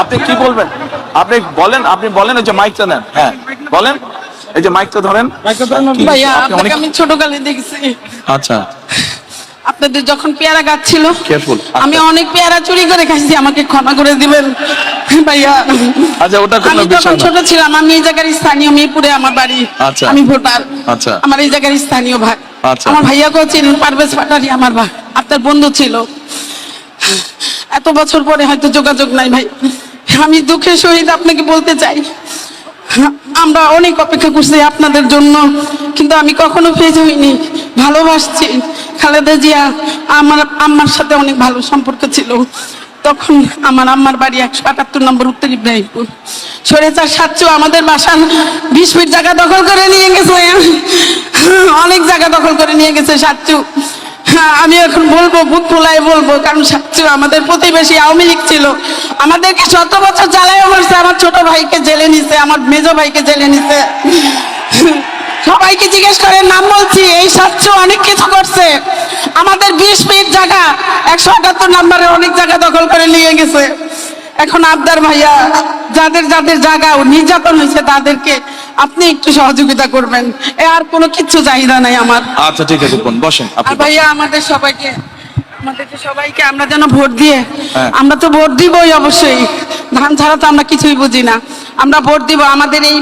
আপনি কি বলবেন আপনি বলেন আপনি বলেন এই যে মাইকটা নেন হ্যাঁ বলেন এই যে মাইকটা ধরেন? ভাইয়া আপনাকে আমি ছোটকালে দেখছি আচ্ছা আপনাদের যখন পেয়ারা গাছ ছিল Careful, আমি আচ্ছা। অনেক পেয়ারা চুরি করে খাইছি আমাকে ক্ষমা করে দিবেন ভাইয়া আচ্ছা, ওটা কোনো বিষয় যখন না। ছোট ছিলাম আমি এই জায়গার স্থানীয় মিরপুরে আমার বাড়ি আচ্ছা। আমি ভোটার আচ্ছা। আমার এই জায়গার স্থানীয় ভাই আচ্ছা। আমার ভাইয়াকেও চিনেন পারভেজ পাটারি আমার ভাই আপনার বন্ধু ছিল এত বছর পরে হয়তো যোগাযোগ নাই ভাই। আমি দুঃখের সহিত আপনাকে বলতে চাই। আমরা অনেক অপেক্ষা করছি আপনাদের জন্য, কিন্তু আমি কখনো ফেজ হইনি। ভালোবাসছি। খালেদা জিয়া আমার আম্মার সাথে অনেক ভালো সম্পর্ক ছিল। তখন আমার আম্মার বাড়ি একশো আটাত্তর নম্বর উত্তর ইব্রাহিমপুর সরেচার সাতচু আমাদের বাসার বিশ ফিট জায়গা দখল করে নিয়ে গেছে। অনেক জায়গা দখল করে নিয়ে গেছে সাতচু হ্যাঁ, আমি এখন বলব বুক ফুলাই বলব কারণ সবচেয়ে আমাদের প্রতিবেশী আওয়ামী লীগ ছিল। আমাদেরকে শত বছর জ্বালায় মারছে আমার ছোট ভাইকে জেলে নিছে আমার মেজ ভাইকে জেলে নিছে। সবাইকে জিজ্ঞেস করে নাম বলছি এই স্বচ্ছ অনেক কিছু করছে। আমাদের বিশ মিনিট জায়গা একশো আটাত্তর নাম্বারে অনেক জায়গা দখল করে নিয়ে গেছে। এখন আবদার ভাইয়া যাদের যাদের জায়গা নির্যাতন হয়েছে তাদেরকে আপনি একটু সহযোগিতা করবেন। এ আর কোনো কিচ্ছু চাহিদা নাই আমার। আচ্ছা ঠিক আছে বোন বসেন আর ভাইয়া আমাদের সবাইকে আমাদেরকে সবাইকে আমরা যেন ভোট দিয়ে হ্যাঁ। আমরা তো ভোট দিবই অবশ্যই। ধান ছাড়া তো আমরা কিছুই বুঝি না। আমরা ভোট দিব আমাদের এই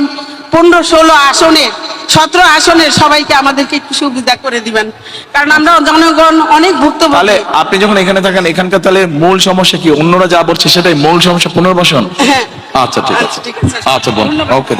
পনেরো ষোলো আসনে সতেরো আসনে সবাইকে আমাদেরকে একটু সুবিধা করে দিবেন। কারণ আমরা জনগণ অনেক ভুক্ত তাহলে আপনি যখন এখানে থাকেন এখানকার তাহলে মূল সমস্যা কি? অন্যরা যা বলছে সেটাই মূল সমস্যা পুনর্বাসন? হ্যাঁ। আচ্ছা ঠিক আছে। আচ্ছা, ঠিক আছে। আচ্ছা বোন ধন্যবাদ। ওকে